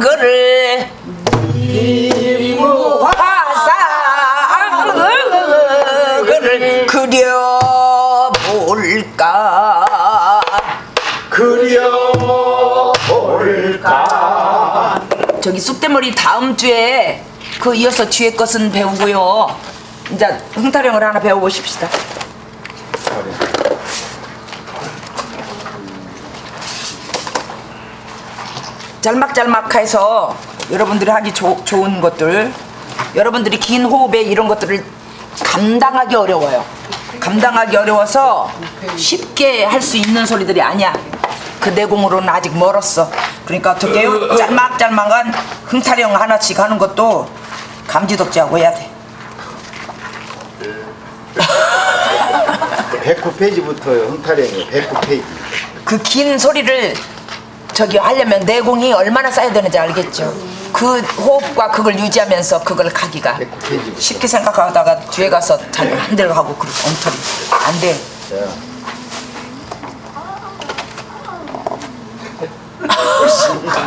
그를 화상을 그려볼까? 그려볼까? 저기 쑥대머리 다음 주에 그 이어서 뒤에 것은 배우고요. 이제 흥타령을 하나 배워보십시다 짤막짤막해서 여러분들이 하기 조- 좋은 것들 여러분들이 긴 호흡에 이런 것들을 감당하기 어려워요. 감당하기 어려워서 쉽게 할 수 있는 소리들이 아니야. 그 내공으로는 아직 멀었어. 그러니까 어떻게 해요? 짤막짤막한 흥타령 하나씩 하는 것도 감지덕지하고 해야 돼. 109페이지부터요 흥타령이 109페이지. 그 긴 소리를 저기 하려면 내공이 얼마나 쌓여야 되는지 알겠죠. 그 호흡과 그걸 유지하면서 그걸 가기가 109페이지부터 쉽게 생각하다가 뒤에 가서 잘 안 들어가고 그 엉터리 안 돼. 자,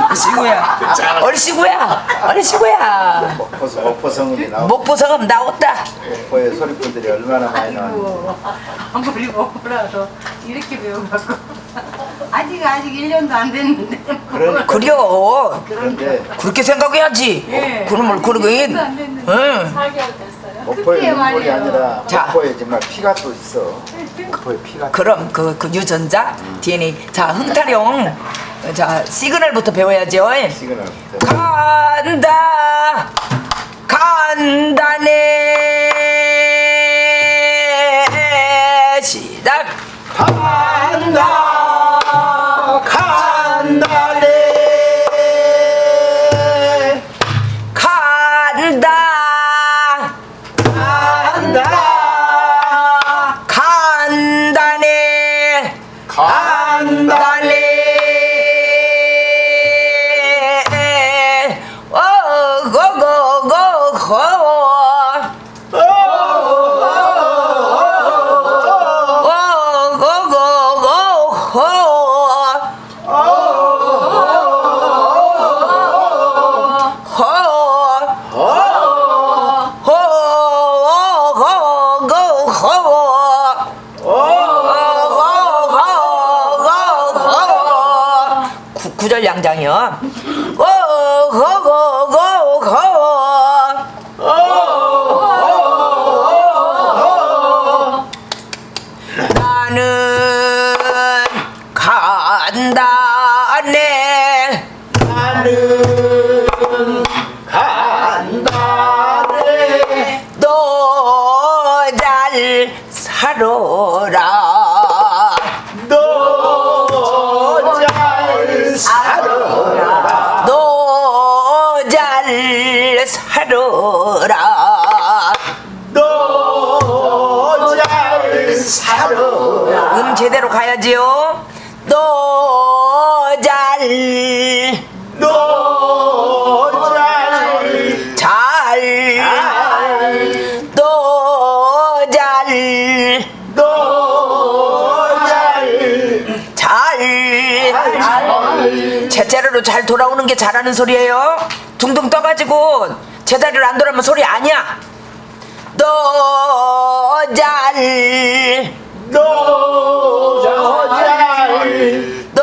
얼씨구야. 얼씨구야. 얼씨구야. 목포, 목포성음이 나오고 목보성음 나왔다. 목포의 소리꾼들이 얼마나 많이 나오는지 아무리 먹으라도 이렇게 배워갖고 아직 아직 1년도 안 됐는데 그려. 그런데 그렇게 생각해야지. 예. 그놈을 그러게. 일도 안 됐는데. 응. 목포의 눈물이 말이에요. 아니라 자. 목포에 정말 피가 또 있어 목포에 피가 그럼 그, 그 유전자 DNA 자 흥타령 자 시그널부터 배워야죠 시그널부터 간다 간다네 시작 간다 간 구절 양장이요. 나는 간다네. 나는 간다네. 너잘 살아라 제대로 가야지요. 너잘 너잘 잘, 너 잘, 너잘. 잘, 제자리로 잘 돌아오는 게 잘하는 소리예요. 둥둥 떠가지고 제자리로 안 돌아오면 소리 아니야. 너 잘, 너잘 너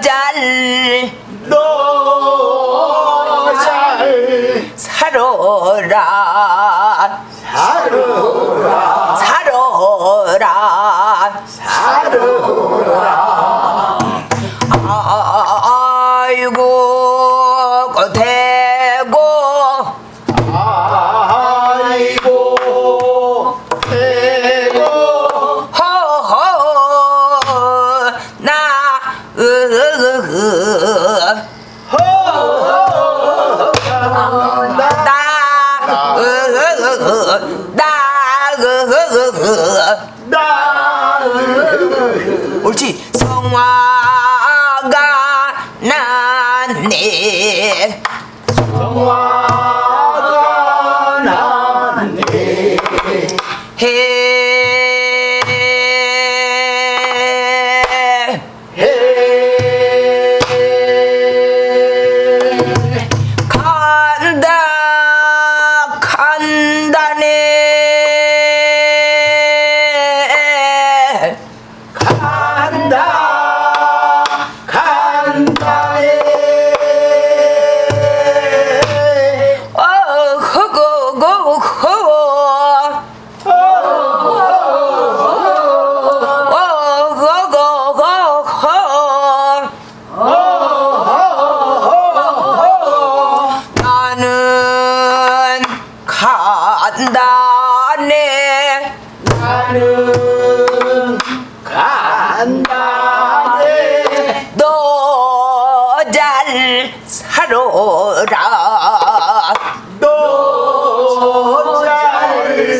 잘, 너잘 살아라,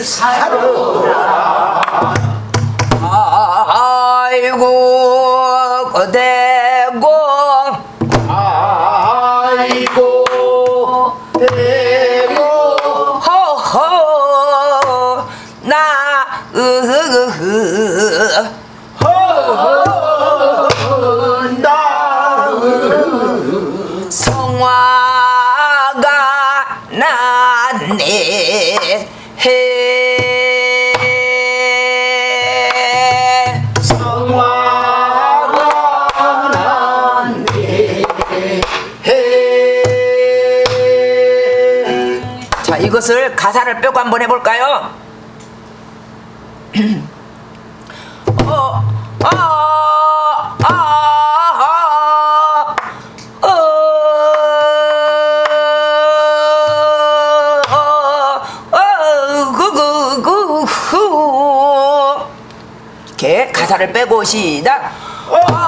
살아라 아이고 그대고. 아이고 대고. 허허 나 으흐흐 나 성화가 났네 해. 자, 이것을 가사를 빼고 한번 해볼까요? 가사를 빼고 시작. 너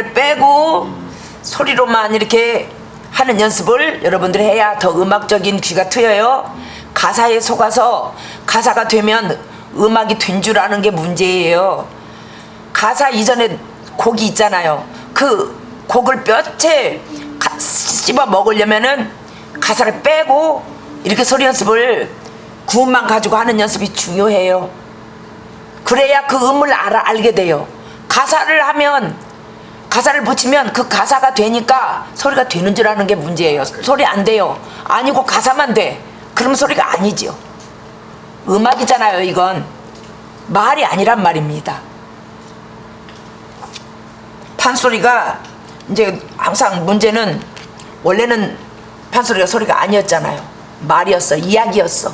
가사를 빼고 소리로만 이렇게 하는 연습을 여러분들이 해야 더 음악적인 귀가 트여요. 가사에 속아서 가사가 되면 음악이 된 줄 아는 게 문제예요. 가사 이전에 곡이 있잖아요. 그 곡을 가- 씹어 먹으려면은 가사를 빼고 이렇게 소리 연습을 구음만 가지고 하는 연습이 중요해요. 그래야 그 음을 알아, 알게 돼요. 가사를 하면 가사를 붙이면 그 가사가 되니까 소리가 되는 줄 아는 게 문제예요. 소리 안 돼요. 아니고 가사만 돼. 그럼 소리가 아니지요. 음악이잖아요, 이건. 말이 아니란 말입니다. 판소리가 이제 항상 문제는 원래는 판소리가 소리가 아니었잖아요. 말이었어. 이야기였어.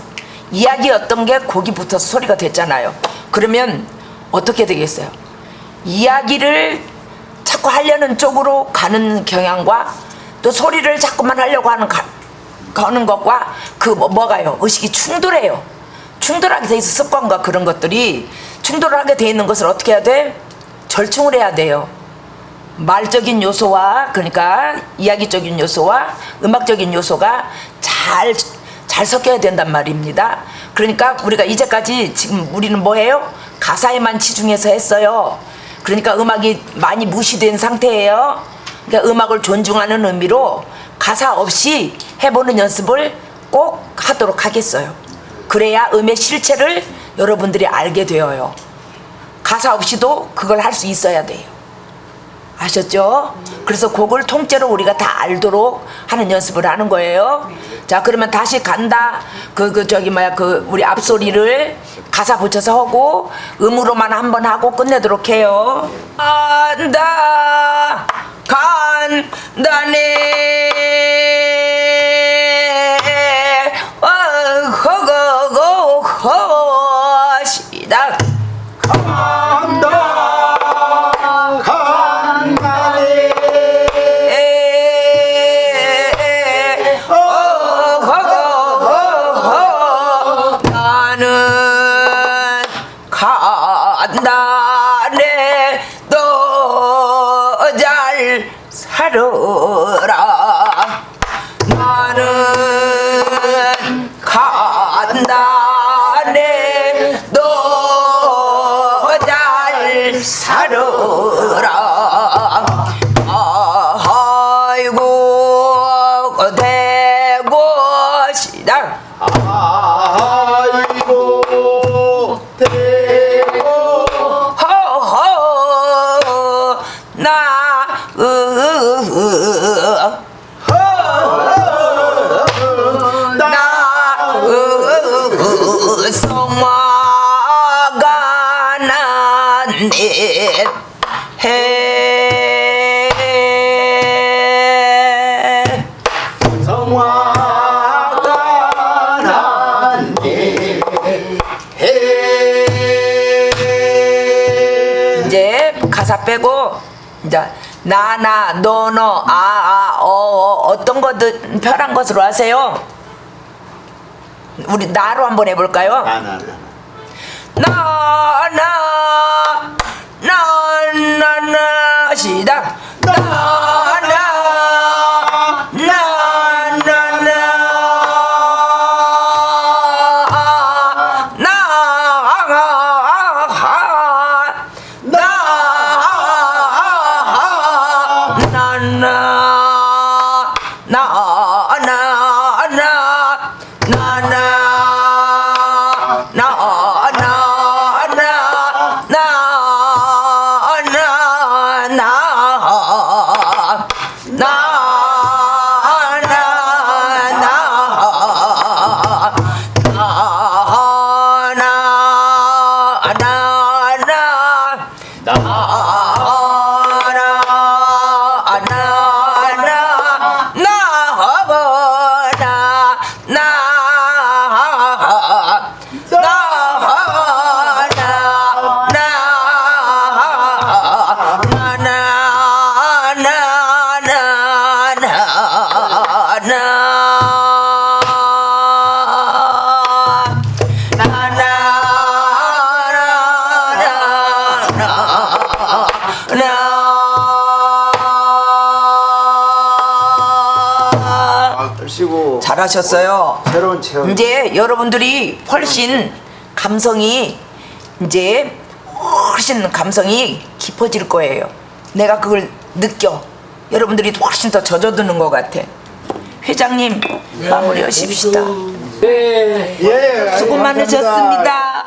이야기였던 게 곡이 붙어서 소리가 됐잖아요. 그러면 어떻게 되겠어요? 이야기를 자꾸 하려는 쪽으로 가는 경향과 또 소리를 자꾸만 하려고 하는 가, 가는 것과 그 뭐, 뭐가요? 의식이 충돌해요. 충돌하게 돼 있어 습관과 그런 것들이 충돌하게 돼 있는 것을 어떻게 해야 돼? 절충을 해야 돼요. 말적인 요소와 그러니까 이야기적인 요소와 음악적인 요소가 잘 잘 섞여야 된단 말입니다. 그러니까 우리가 이제까지 지금 우리는 뭐해요? 가사에만 치중해서 했어요. 그러니까 음악이 많이 무시된 상태예요. 그러니까 음악을 존중하는 의미로 가사 없이 해보는 연습을 꼭 하도록 하겠어요. 그래야 음의 실체를 여러분들이 알게 되어요. 가사 없이도 그걸 할 수 있어야 돼요. 아셨죠? 그래서 곡을 통째로 우리가 다 알도록 하는 연습을 하는 거예요. 자, 그러면 다시 간다. 그, 그, 저기, 뭐야, 그, 우리 앞소리를 가사 붙여서 하고, 음으로만 한 번 하고 끝내도록 해요. 간다, 간다네. 나 으, 으, 성화가 난네 해. 성화가 난네 해. 이제 가사 빼고 이제 나나 너 너 아 아 어, 어 어떤 거든 편한 것으로 하세요. 우리 나로 한번 해볼까요? 나 나 나 나 나 나 나 나 시작 나나 시고 잘하셨어요. 새로운 체험 이제 여러분들이 훨씬 감성이 이제 훨씬 감성이 깊어질 거예요. 내가 그걸 느껴. 여러분들이 훨씬 더 젖어드는 것 같아. 회장님 마무리하십시다. 예 수고 감사합니다. 많으셨습니다.